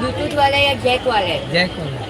Bluetooth वाला या Jack वाला है जॅक वाला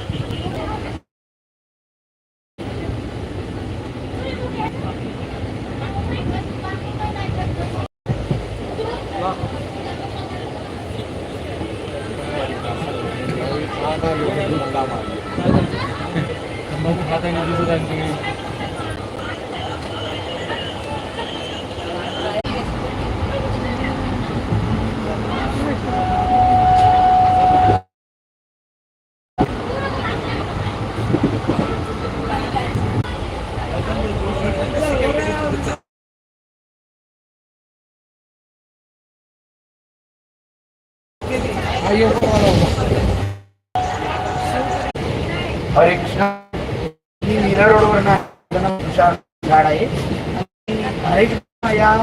झाड आहे. आणि हरे कृष्ण या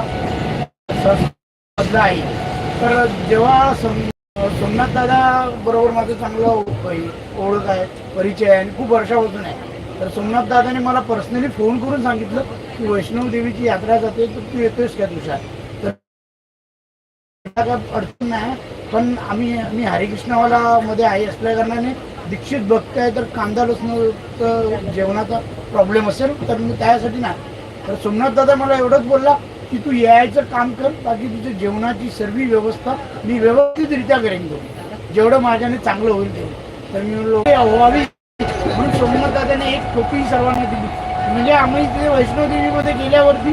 संस्थेमधलं आहे. तर जेव्हा सोमनाथ दादा बरोबर माझं चांगलं ओळख आहे परिचय आहे आणि खूप वर्षापासून आहे. तर सोमनाथ दादाने मला पर्सनली फोन करून सांगितलं की वैष्णव देवीची यात्रा जाते तर तू येतोयस का तुषार तर काय अडचण नाही पण आम्ही मी हरिकृष्णवाला मध्ये आहे असल्या कारणाने दीक्षित भक्त आहे तर कांदा लसणाचं जेवणाचा प्रॉब्लेम असेल तर मी त्यासाठी नाही. तर सोमनाथ दादा मला एवढंच बोलला की तू यायचं काम कर बाकी तुझ्या जेवणाची सर्व व्यवस्था मी व्यवस्थितरित्या करेन तो जेवढं माझ्याने चांगलं होईल ते. तर मी म्हणलो व्हावी म्हणून सोमनाथ दादाने एक टोपी सर्वांना दिली. म्हणजे आम्ही तिथे वैष्णोदेवीमध्ये गेल्यावरती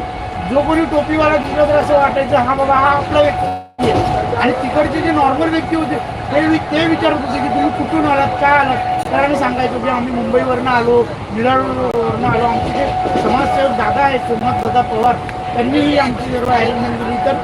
जो कोणी टोपीवाला दिला तर असं वाटायचं हा बाबा हा आपला व्यक्ती आणि तिकडचे जे नॉर्मल व्यक्ती होते ते ते विचारत होते की तुम्ही कुठून आलात काय आलात? तर आम्ही सांगायचो की आम्ही मुंबईवरनं आलो निराळवरनं आलो. आमचे जे समाजसेवक दादा आहेत सोमनाथ दादा पवार त्यांनीही आमची सर्व अरेंजमेंट केली तर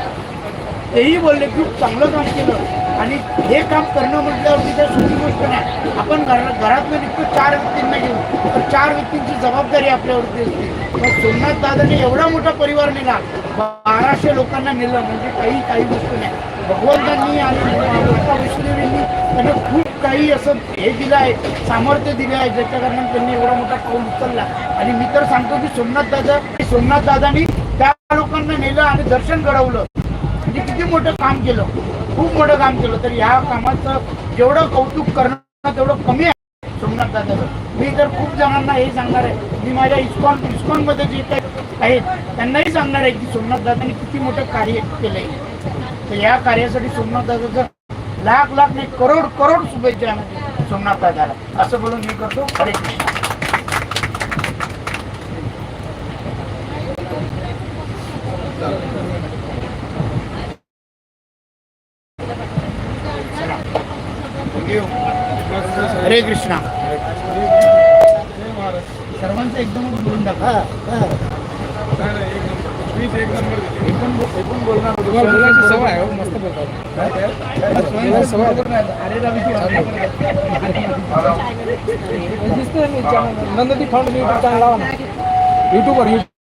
तेही बोलले खूप चांगलं काम केलं. आणि हे काम करणं म्हटल्यावरती तर सोपी गोष्ट नाही. आपण घर घरातनं निघतो चार व्यक्तींना घेऊन. तर चार व्यक्तींची जबाबदारी आपल्यावरती असते. मग सोमनाथ दादाने एवढा मोठा परिवार नेला बाराशे लोकांना नेलं म्हणजे काही काही गोष्ट नाही. भगवंतांनी आणि माता वैष्णवींनी त्यांना खूप काही असं हे दिलं आहे सामर्थ्य दिलं आहे ज्याच्या कारणाने त्यांनी एवढा मोठा पाऊल उचलला. आणि मी तर सांगतो की सोमनाथ दादा सोमनाथ दादानी त्या लोकांना नेलं आणि दर्शन घडवलं. म्हणजे किती मोठं काम केलं? खूप मोठं काम केलं. तर या कामाचं जेवढं कौतुक करणं तेवढं कमी आहे सोमनाथ दादाचं. मी तर खूप जणांना हे सांगणार आहे मी माझ्या इस्कॉन इस्कॉनमध्ये जे काही आहेत त्यांनाही सांगणार आहे की सोमनाथ दादांनी किती मोठं कार्य केलं आहे तर या कार्यासाठी सोमनाथ दादाचं लाख लाख नाही करोड करोड शुभेच्छा आहे म्हणजे सोमनाथ दादाला. असं बोलून मी करतो. हरे कृष्ण हरे कृष्णा सर्वांचं एकदम बोलून टाका एकूण एकून बोलणार होतो. तुम्हाला बोलायची सवय आहे हो, मस्त बोलतात स्वयंपाक सवय करून आहे. अरे रवीची दिसतोय मी channel. नंदती फाउंड युट्यूब चॅनल लावा ना युट्यूबवर युट्यूबवर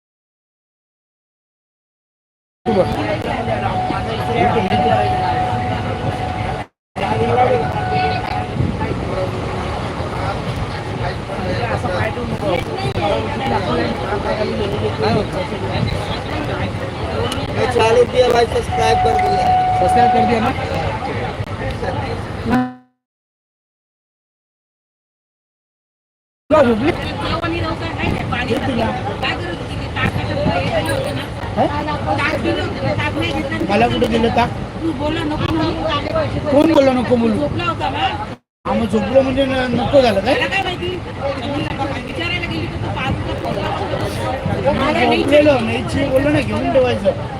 नाही होत चालू किया भाई सब्सक्राइब कर दिया। सबस्क्राईब कर दिया ना? मला कुठे दिलं का कोण बोलला नको बोलू? हा मग झोपलो म्हणजे नको झालं काय? झोपलेलो नाहीची बोललो ना घेऊन ठेवायचं.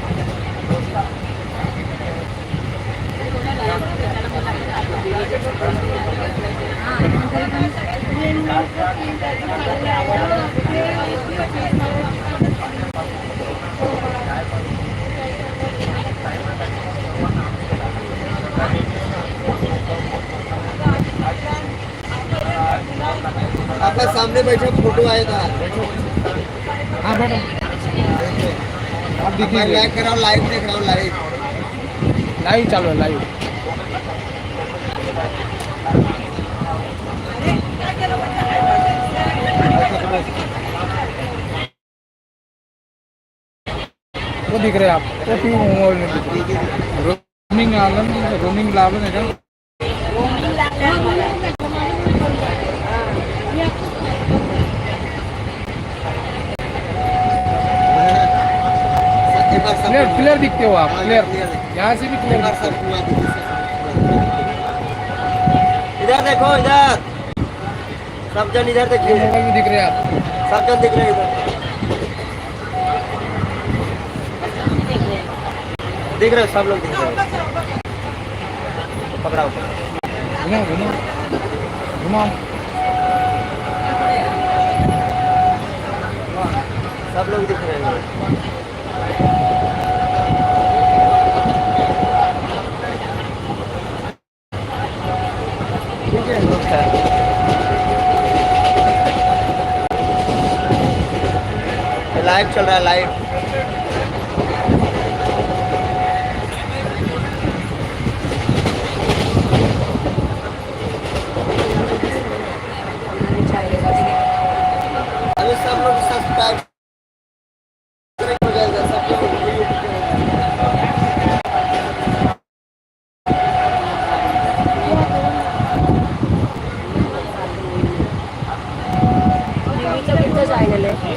आपका सामने बैठे फ़ोटो आएगा। हाँ बैठो। लाइव कर रहा हूँ लाइव देख रहा हूँ लाइव लाइव चालू है लाइव वो दिख रहे हैं आप। वो क्यों मोबाइल में दिख रहे रोमिंग आलन रोमिंग लावन है क्या क्लियर क्लियर दिखते हो आप क्लियर यहाँ से भी क्लियर। इधर देखो इधर सब जन इधर देखिए। दिख रहे हैं आप। सब जन दिख रहे हैं इधर। दिख रहे सब लोग दिख रहे हैं। पकड़ाओ घुमाओ घुमाओ घुमाओ सब लोग दिख रहे हैं। लाइव चल रहा है लाइव अभी सब लोग सब्सक्राइब हो जाएगा सब लोग टीव्हीचं झालेलं आहे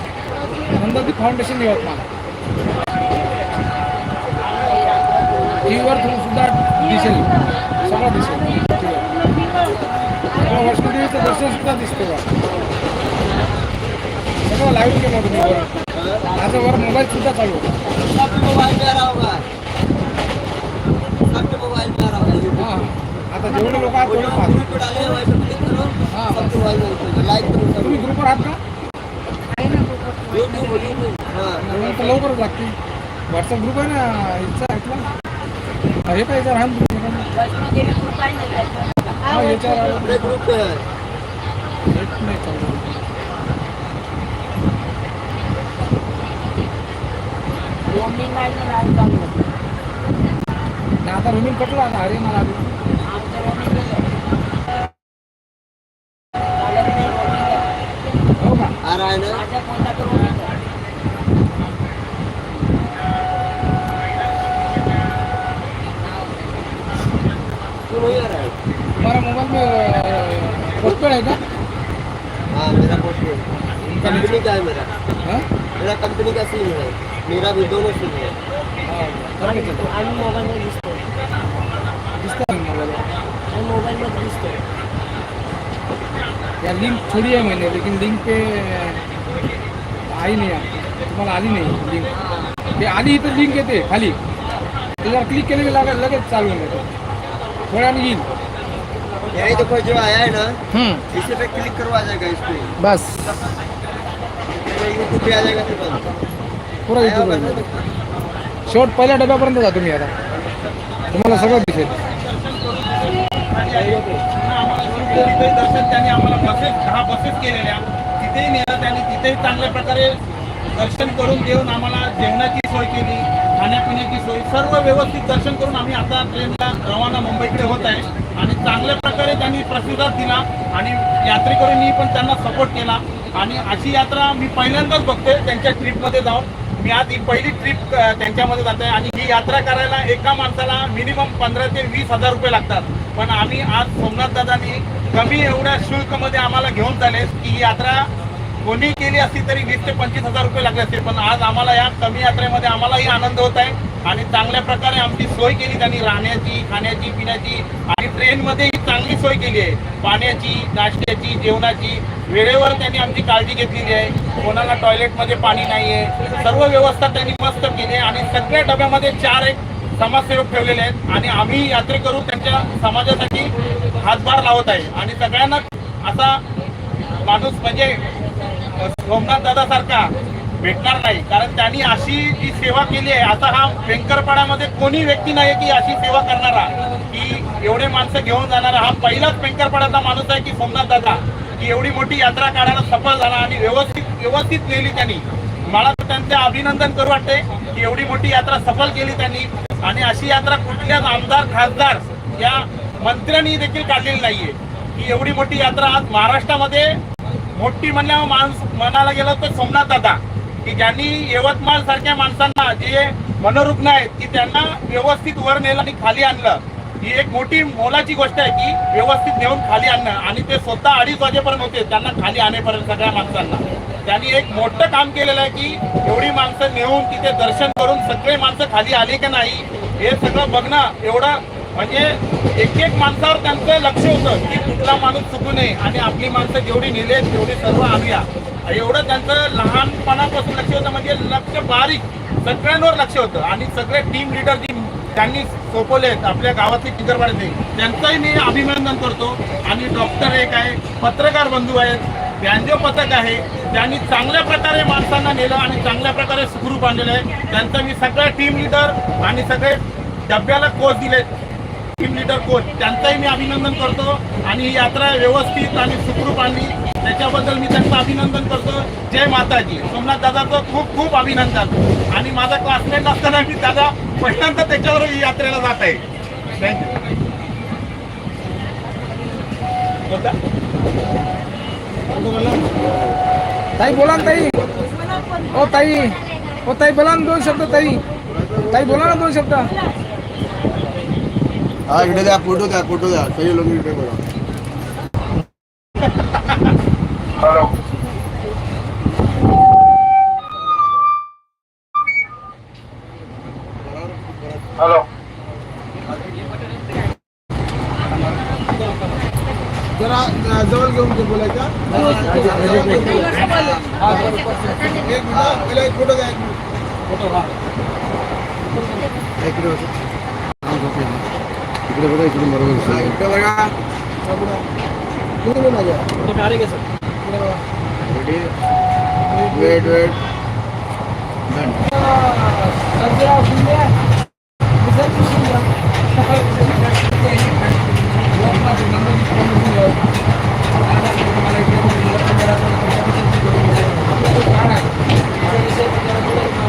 नंदादी फाउंडेशन यवतमाळ टीव्हीवर सुद्धा दिसेल. सगळं दिसेल. वैष्णोदेवीचं दर्शन सुद्धा दिसते बा. सगळं लाईव्ह केलं तुम्ही वर. माझं वर मोबाईल सुद्धा चालू होता. हां. आता जेवढे लोक आहेत तेवढे पाहतो. हैं हाँ। तुम्ही ग्रुपवर आहात का? हाँ मग तर लवकरच लागते व्हॉट्सअप ग्रुप आहे ना इथचा ऐकला हे काय याच्यावर हान ना हा याच्यावर ग्रुप नेट नाही चालू आता? रोमिंग कटला आता हरियाणा लागली हो का आ रहा है ना माझ्या फोनला तर रोमिंग आहे. क्यों नहीं आ रहा है तुम्हारा मोबाइल में पोस्टपेड है क्या हाँ मेरा पोस्ट कंपनी का है मेरा? हाँ? मेरा कंपनी का सिम है मेरा भी दोनों सिम है हाँ, करके चलो आम्ही मोबाईलमध्ये दिसतो दिसता मोबाइल आम्ही मोबाईलमध्ये दिसतो या लिंक थोड़ी है मैंने लेकिन लिंक पे आई नहीं आहे. तुम्हाला आली नाही लिंक ते आली तर लिंक येते खाली. त्याच्यावर क्लिक केलं की लगेच लगेच चालू होऊन थोड्याने येईल. यही देखो जो आया है ना हम्म, इसी पे क्लिक करवा जाएगा इस पे बस. यूट्यूब पे आ जाएगा पुरा युट्यूब? शेवट पहिल्या डब्यापर्यंत जा तुम्ही आता. तुम्हाला सगळं दिसेल. दर्शन त्यांनी आम्हाला बसेस दहा बसेस केलेल्या तिथेही नेलं त्यांनी तिथेही चांगल्या प्रकारे दर्शन करून देऊन आम्हाला जेवणाची सोय केली खाण्यापिण्याची सोय सर्व व्यवस्थित दर्शन करून आम्ही आता ट्रेनला रवाना मुंबईकडे होत आहे. आणि चांगल्या प्रकारे त्यांनी प्रतिसाद दिला आणि यात्रेकरूंनी पण त्यांना सपोर्ट केला. आणि अशी यात्रा मी पहिल्यांदाच बघतोय त्यांच्या ट्रिपमध्ये जाऊन. मी आज ही पहिली ट्रिप त्यांच्यामध्ये जात आहे आणि ही यात्रा करायला एका माणसाला मिनिमम पंधरा ते वीस हजार रुपये लागतात. पण आम्ही आज सोमनाथ दादांनी कमी एवढ्या शुल्कमध्ये आम्हाला घेऊन चालेल की ही यात्रा कोणी केली असती तरी वीस ते पंचवीस हजार रुपये लागले असते. पण आज आम्हाला या कमी यात्रेमध्ये आम्हालाही आनंद होत आहे. आणि चांगल्या प्रकारे आमची सोय केली त्यांनी राहण्याची खाण्याची पिण्याची. आणि ट्रेनमध्येही चांगली सोय केली आहे. पाण्याची नाश्त्याची जेवणाची. वेळेवर त्यांनी आमची काळजी घेतलेली आहे. कोणाला टॉयलेटमध्ये पाणी नाही आहे सर्व व्यवस्था त्यांनी मस्त केली आहे. आणि सगळ्या डब्यामध्ये चार एक समाजसेवक ठेवलेले आहेत. आणि आम्ही यात्रेकरू त्यांच्या समाजासाठी हातभार लावत आहे. आणि सगळ्यांना असा माणूस म्हणजे सोमनाथ दादासारखा भेटणार नाही. कारण त्यांनी अशी जी सेवा केली आहे आता हा पेंकरपाडामध्ये कोणी व्यक्ती नाही की अशी सेवा करणारा की एवढे माणसं घेऊन जाणारा. हा पहिलाच पेंकरपाडाचा माणूस आहे की सोमनाथ दादा की एवढी मोठी यात्रा काढायला सफल झाला आणि व्यवस्थित व्यवस्थित नेली त्यांनी. मला तर त्यांचे अभिनंदन करू वाटते की एवढी मोठी यात्रा सफल केली त्यांनी. आणि अशी यात्रा कुठल्याच आमदार खासदार या मंत्र्यांनी देखील काढलेली नाहीये. की एवढी मोठी यात्रा आज महाराष्ट्रामध्ये मोठी म्हणल्यावर माणूस म्हणायला गेलं तर सोमनाथ दादा. की ज्यांनी यवतमाळ सारख्या माणसांना जे मनोरुग्ण आहेत की त्यांना व्यवस्थित वर नेलं आणि खाली आणलं ही एक मोठी मोलाची गोष्ट आहे की व्यवस्थित नेऊन खाली आणणं. आणि ते स्वतः अडीच वाजेपर्यंत होते त्यांना खाली आणेपर्यंत सगळ्या माणसांना. त्यांनी एक मोठं काम केलेलं आहे की एवढी माणसं नेऊन तिथे दर्शन करून सगळे माणसं खाली आले की नाही हे सगळं बघणं एवढं म्हणजे एक एक माणसावर त्यांचं लक्ष होतं की कुठला माणूस चुकू नये आणि आपली माणसं जेवढी नेले तेवढी सर्व आणूया एवढं त्यांचं लहानपणापासून लक्ष होतं म्हणजे लक्ष बारीक सगळ्यांवर लक्ष होतं. आणि सगळे टीम लिडर जी त्यांनी सोपवले आहेत आपल्या गावातले किंगरवाडीचे त्यांचंही मी अभिनंदन करतो. आणि डॉक्टर एक आहे पत्रकार बंधू आहेत व्यांजो पथक आहे त्यांनी चांगल्या प्रकारे माणसांना नेलं आणि चांगल्या प्रकारे सुखरूप आणलेलं आहे. त्यांचं मी सगळ्या टीम लिडर आणि सगळे डब्याला कोच दिले टीम लिडर कोच त्यांचंही मी अभिनंदन करतो. आणि ही यात्रा व्यवस्थित आणि सुखरूप आणली त्याच्याबद्दल मी त्यांचं अभिनंदन करतो. जय माताजी. सोमनाथ दादाचं खूप खूप अभिनंदन. आणि माझा क्लासमेट असताना मी दादा पहिल्यांदा त्याच्यावर ही यात्रेला जात आहे. थँक्यू ताई बोला ना ताई. ओ ताई. ओ ताई बोला ना दोन शब्द ताई. ताई बोला ना दोन शब्द. हा इकडे द्या फोटो द्या फोटो द्या. सगळे लोक इकडे बघा. जरा जवळ घेऊन ते बोलायचं. एक मिनिट पहिला एक फोटो द्या एक मिनिट. इकडे बघा. इकडे बघा इकडे बरोबर इकडे बघा. Wait wait.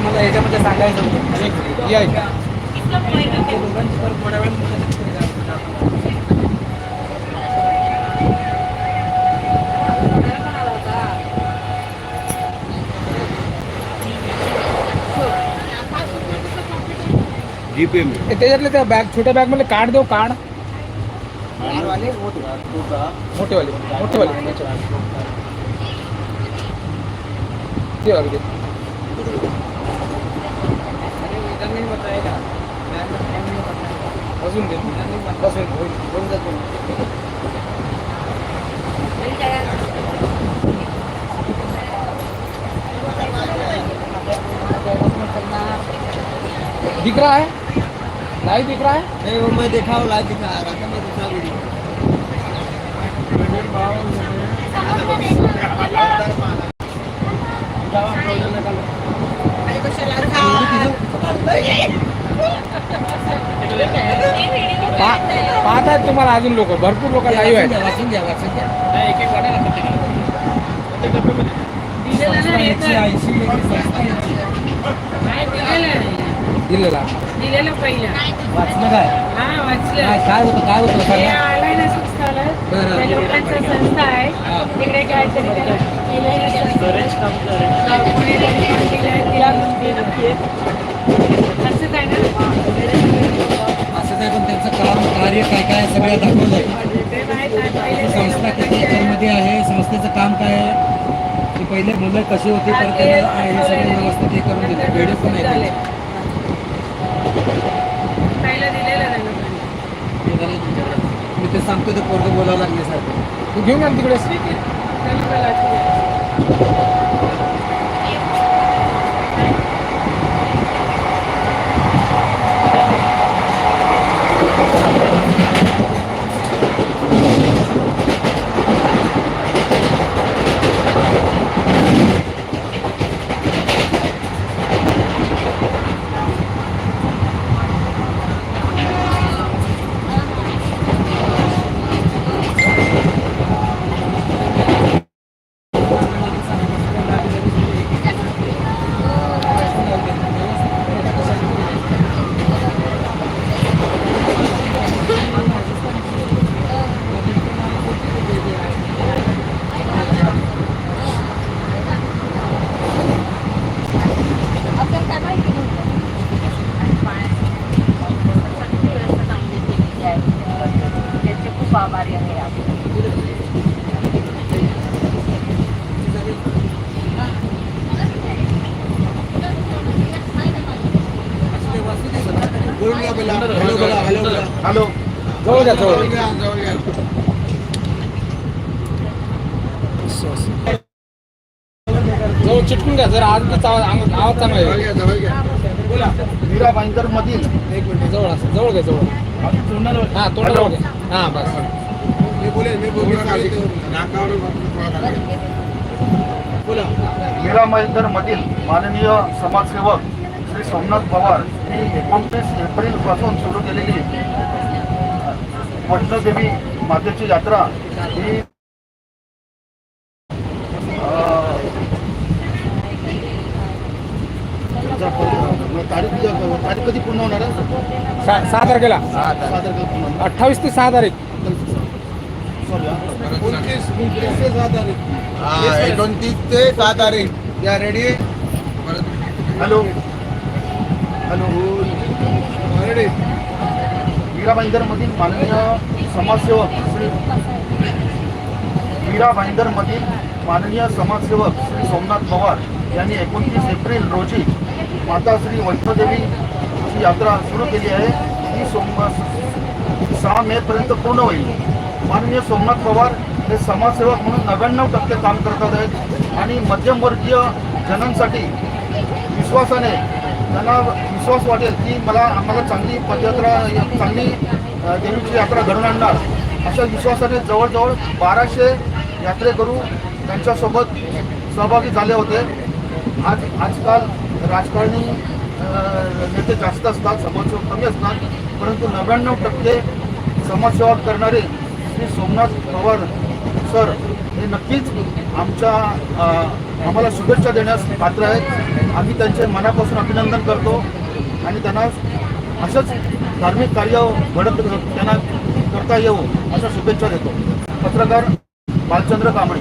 मला याच्यामध्ये सांगायचं होतं. या जीपे में। ए, त्याच्यातले त्या बॅग छोट्या बॅग मध्ये कार्ड देऊ कार्ड। मोठेवाले मोठेवाले ते वाले दे. दे. होऊन जातो. दिख रहा है? नहीं दिख रहा है? नहीं वो मैं देखा हूँ लाइव दिखा रहा था मैं दूसरा वीडियो पा- पाहत आहेत तुम्हाला अजून लोक भरपूर लोक लाईव्ह आहेत. वाचून घ्या वाचून घ्या एक एक वाटा दिलेला. दिलेलं पहिलं. वाचलं काय? हा वाचलं. काय काय होतं काय होतं हे सांगा आलाय ना संस्थाला त्या लोकांचा संस्था आहे. तिकडे काहीतरी त्याला केलंय ना संस्था. हा, पुणे त्यांनी केलंय, तिला म्हणते. असंच आहे ना? असं काय पण त्यांचं काम कार्य काय काय सगळं ते माहीत आहे, ती पहिले संस्था किती याच्यामध्ये आहे संस्थेचं काम काय आहे? ते पहिले मुलं कशी होती तर त्यांना हे सगळं व्यवस्थित हे करून देते व्हिडिओ पण झाले. आहे दिलेलं मी ते सांगतो ते पोरगं बोलावं लागण्यासारखं तू घेऊन या ना तिकडे त्या लोकांना आठवलं. हॅलो जवळ द्या जवळ जवळ चिटकून घ्या जर आज आवाज आवाज चांगला आहे मीरा भाईंदर मधील एक मिनिट जवळ असं जवळ घ्या जवळ हा तोंडाजवळ घ्या हा बस मीरा भाईंदर मधील माननीय समाजसेवक सोमनाथ पवार यांनी एकोणतीस एप्रिलपासून सुरू केलेली वैष्णोदेवी मातेची यात्रा ही तारीख तारीख कधी पूर्ण होणार आहे? सहा तारखेला. सहा तारखेला. अठ्ठावीस ते सहा तारीख. हा. एकोणतीस ते सहा तारीख. या रेडी हॅलो हॅलो मीरा भाईंदरमधील माननीय समाजसेवक श्री मीरा भाईंदरमधील माननीय समाजसेवक श्री सोमनाथ पवार यांनी एकोणतीस एप्रिल रोजी माता श्री वैष्णोदेवी ची यात्रा सुरू केली आहे. ही सोमवार सहा मे पर्यंत पूर्ण होईल. माननीय सोमनाथ पवार हे समाजसेवक म्हणून नव्याण्णव टक्के काम करतात आहेत आणि मध्यमवर्गीय जनांसाठी विश्वासाने त्यांना विश्वास वाटेल की मला आम्हाला चांगली पदयात्रा चांगली देवीची यात्रा घडून आणणार. अशा विश्वासाने जवळजवळ बाराशे यात्रेकरू त्यांच्यासोबत सहभागी झाले होते. आज आजकाल राजकारणी नेते जास्त असतात समाजसेवक कमी असतात. परंतु नव्याण्णव टक्के समाजसेवा करणारे श्री सोमनाथ पवार सर आणि नक्कीच आमच्या आम्हाला शुभेच्छा देण्यास पात्र आहेत. आम्ही त्यांचे मनापासून अभिनंदन करतो आणि त्यांना असंच धार्मिक कार्य घडत त्यांना करता येऊ अशा शुभेच्छा देतो. पत्रकार बालचंद्र कांबळे.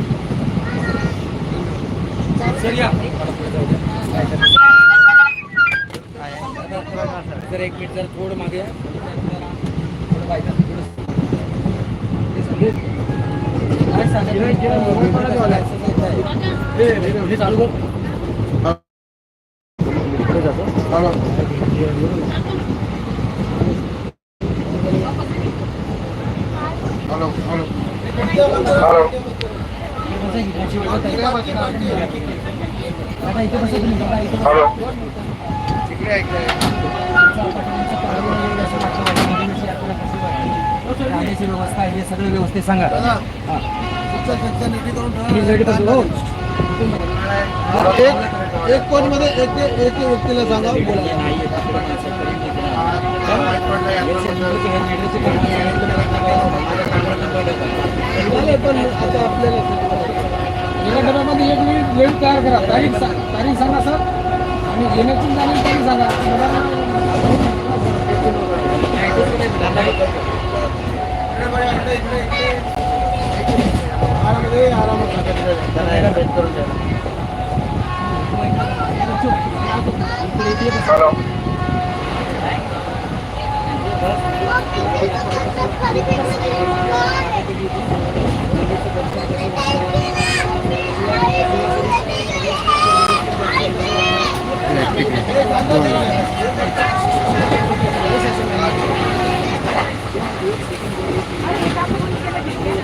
सर एक मिनिट जर थोडं मागे. या. काय सांगायचं? हे चालू कर. बसा इथे, अशी वेळ होत आहे. दादा, इथे बसा तुम्ही, दादा, इथे बसा. राहण्याची व्यवस्था हे सगळं व्यवस्थित सांगा एक एक कोणमध्ये एक एक व्यक्तीला सांगा. पण आता आपल्याला डब्यामध्ये एक मिनिट लेट तयार करा. तारीख तारीख सांगा सर. आणि येण्याची जाण्याची तारीख सांगा. इकडे बघा इकडे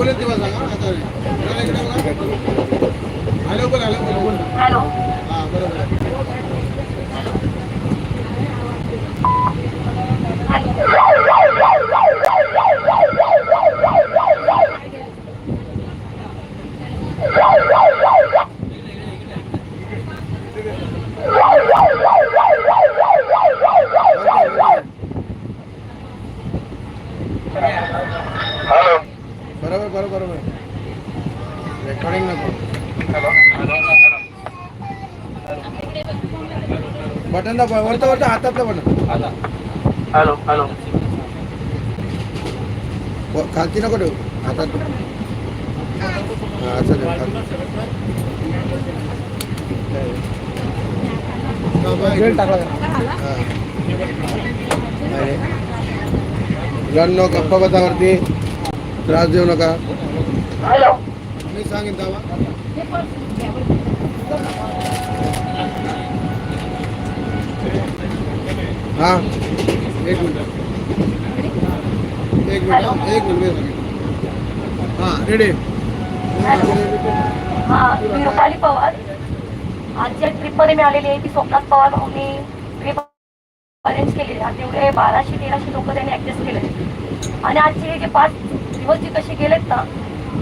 बोलत तेव्हा सांगा आता इकडे बोला हॅलो बोल हॅलो बोल हॅलो. हां बरोबर बरोबर रेकॉर्डिंग नको. बटन दाबा वरतं वरतं हातातलं बटन हॅलो हॅलो खालती नको ठेवू. हातात. हा, असं ठेव, खाली. हा. गप्पा बसा वरती. त्रास देऊ नका. मी सांगेन दावा. हा. एक मिनिट. एक मिनिट एक मिनिट हा रेडी. हा मी रुपाली पवार. आज ज्या ट्रिपमध्ये मी आलेली आहे ती सोमनाथ पवार भाऊनी ट्रिप अरेंज केलेली आहे. तेवढे बाराशे तेराशे लोक त्यांनी ऍडजस्ट केले आणि आजचे हे जे पाच दिवस कसे गेलेत ना?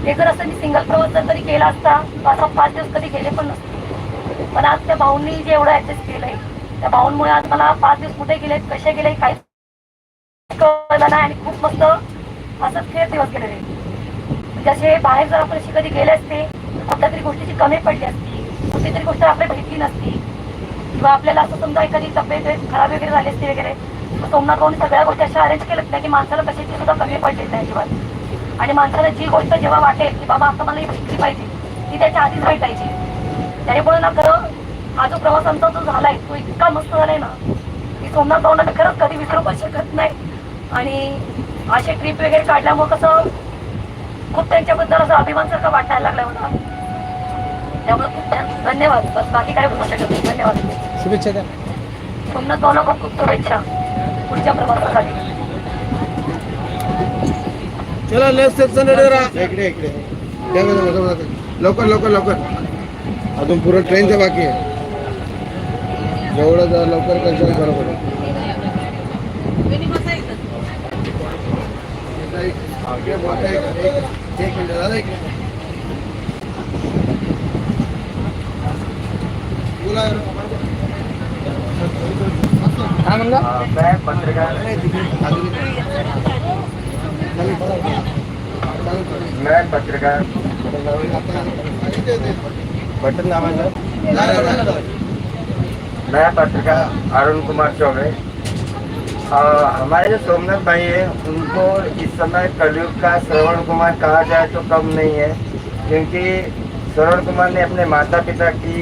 ते जर असं मी सिंगल प्रवास जर कधी केला असता तर पाच दिवस कधी गेले पण नसते. पण आज त्या भाऊंनी जे एवढं ऍडजस्ट केलंय त्या भाऊंमुळे आज मला पाच दिवस कुठे गेलेत कसे गेले काही कळलं नाही आणि खूप मस्त असंच फेर दिवस गेलेले. म्हणजे असे बाहेर जर आपण अशी कधी गेले असते कुठल्या तरी गोष्टीची कमी पडली असती कुठली तरी गोष्ट आपल्याला भेटली नसती. किंवा आपल्याला असं समजा एखादी तब्येत खराब वगैरे झाली असती वगैरे सोमनाथ भाऊने सगळ्या गोष्टी अशा अरेंज केल्यात नाही की माणसाला कशाची सुद्धा कमी पडली नाही अजिबात. आणि माणसाला जी गोष्ट जेव्हा वाटेल की बाबा आता मला ही भेटली पाहिजे ती त्याच्या आधीच भेटायची. त्यामुळे ना खरं हा जो प्रवास आमचा जो झालाय तो इतका मस्त झालाय ना की सोमनाथ भाऊंना मी खरंच कधी विसरू पण शकत नाही. आणि असे ट्रिप वगैरे काढल्यामुळे कसं खूप त्यांच्याबद्दल असं अभिमान सारखं वाटायला लागलं मला. त्यामुळे खूप धन्यवाद. बस बाकी काय बोलू शकत नाही. धन्यवाद. शुभेच्छा सोमनाथ भाऊला खूप खूप शुभेच्छा पुढच्या प्रवासासाठी. चला लेफ्ट सेक्शन इकडे इकडे. लवकर लवकर लवकर. अजून पुरं ट्रेनचं बाकी आहे. जेवढं जा लवकर करशाल बरं पडेल. बोला काय म्हणला? मैं पत्रकार? मैं पत्रकार। बटन मैं पत्रकार अरुण कुमार चौबे। हमारे जो सोमनाथ भाई है, उनको इस समय कलयुग का श्रवण कुमार कहा जाए तो कम नहीं है, क्योंकि श्रवण कुमार ने अपने माता पिता की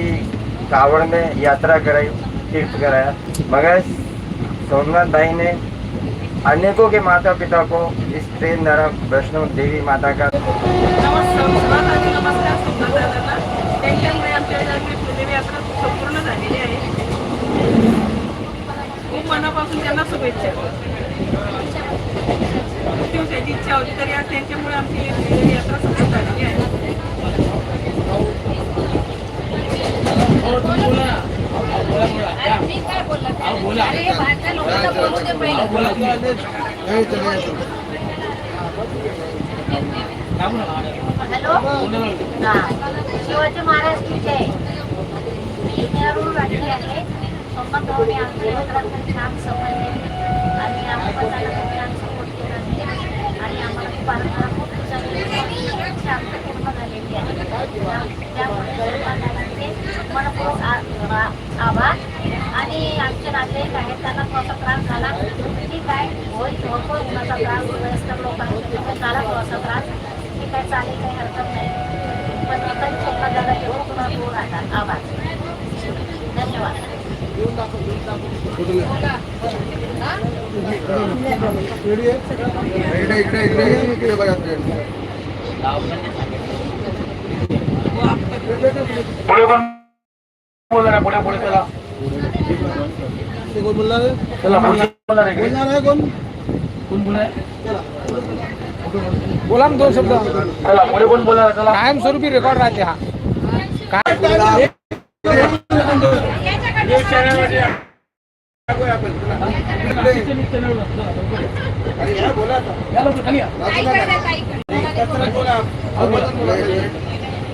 कावड़ में यात्रा कराई, तीर्थ कराया। मगर सोमनाथ भाई ने अनेकों के माता पिता को इस ट्रेन द्वारा वैष्णव देवी माता का नमस्कार आणि नमस्कार सोमनाथदादांना त्यांच्यामुळे आमच्या देवी यात्रा संपूर्ण झालेली आहे खूप मनापासून त्यांना शुभेच्छा खूप दिवसाची इच्छा होती तरी आज त्यांच्यामुळे आमची देवी यात्रा सुरू झालेली आहे नाही, चला, या, चला. हॅलो शिवाजी महाराज की मी नेहरू वाटली आहे सोमनाथ भाऊने आमच्या यात्रांना छान समजले आणि आम्हाला आणि आम्हाला आनंद खूप सगळी इच्छा आमची पूर्ण झालेली आहे त्या- त्यामुळे सोमनाथांचे मनपूर्वक आ- आ- आभार आणि आमचे नातेवाईक आहेत त्यांना थोडासा त्रास झाला ठीक आहे होईल होतो उन्हाचा त्रास वयस्कर लोकांना झाला थोडासा त्रास ठीक काय चालेल काही हरकत नाही पण आता सोमनाथ दादाचे खूप पुन्हा दूर राहतात आभार धन्यवाद इकडे इकडे इकडे बघा पुढे पण बोला पुढे पुढे चला कोण बोलणार आहे कोण कोण बोलाय बोला ना दोन शब्द. कायमस्वरूपी रेकॉर्ड राहते हा. अरे या, बोला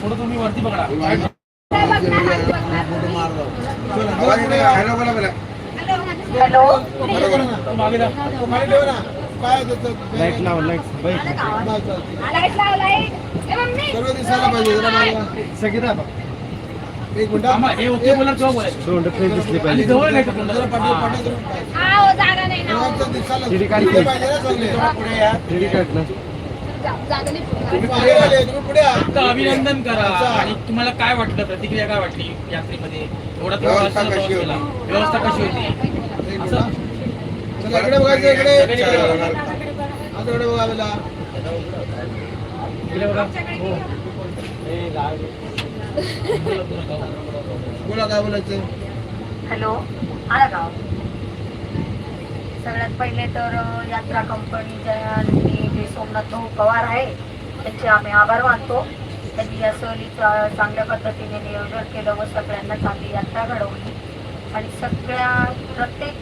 पुढं तुम्ही वरती बघा हॅलो. हॅलो मागे जा लाइट लाव लाइट सर्व दिसायला पाहिजे. सगळी एक मिनिट. हे. दोन फ्रेश दिसली पाहिजे. जवळ नाही का जरा पाठीवर, पाठीवर. निवांत दिसायला शिडी काढ दिसले की. पाहिजे ना. अभिनंदन करा. आणि तुम्हाला काय वाटलं? प्रतिक्रिया काय वाटली यात्रेमध्ये? एवढा व्यवस्था प्रवास कशी केला. होती? व्यवस्था कशी होती? असं? इकडे बघायचं इकडे इकडे. इकडे बघा. हो. बोला काय बोलायचं? हॅलो आला गाव सगळ्यात पहिले तर यात्रा कंपनीचे जे सोमनाथ भाऊ पवार आहे. त्यांचे आम्ही आभार मानतो. त्यांनी या सहलीचं चांगल्या पद्धतीने नियोजन केलं व सगळ्यांना चांगली यात्रा घडवली. आणि सगळ्या प्रत्येक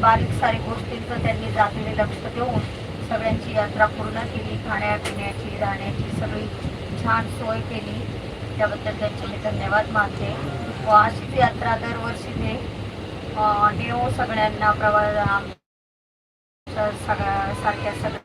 बारीक सारीक गोष्टींचं त्यांनी जातीने लक्ष देऊन सगळ्यांची यात्रा पूर्ण केली. खाण्यापिण्याची राहण्याची सगळी छान सोय केली. त्याबद्दल त्यांचे मी धन्यवाद मानते. व अशीच यात्रा दरवर्षी ते अं, सगळ्यांना प्रवास सगळ्या सारख्या सगळ्या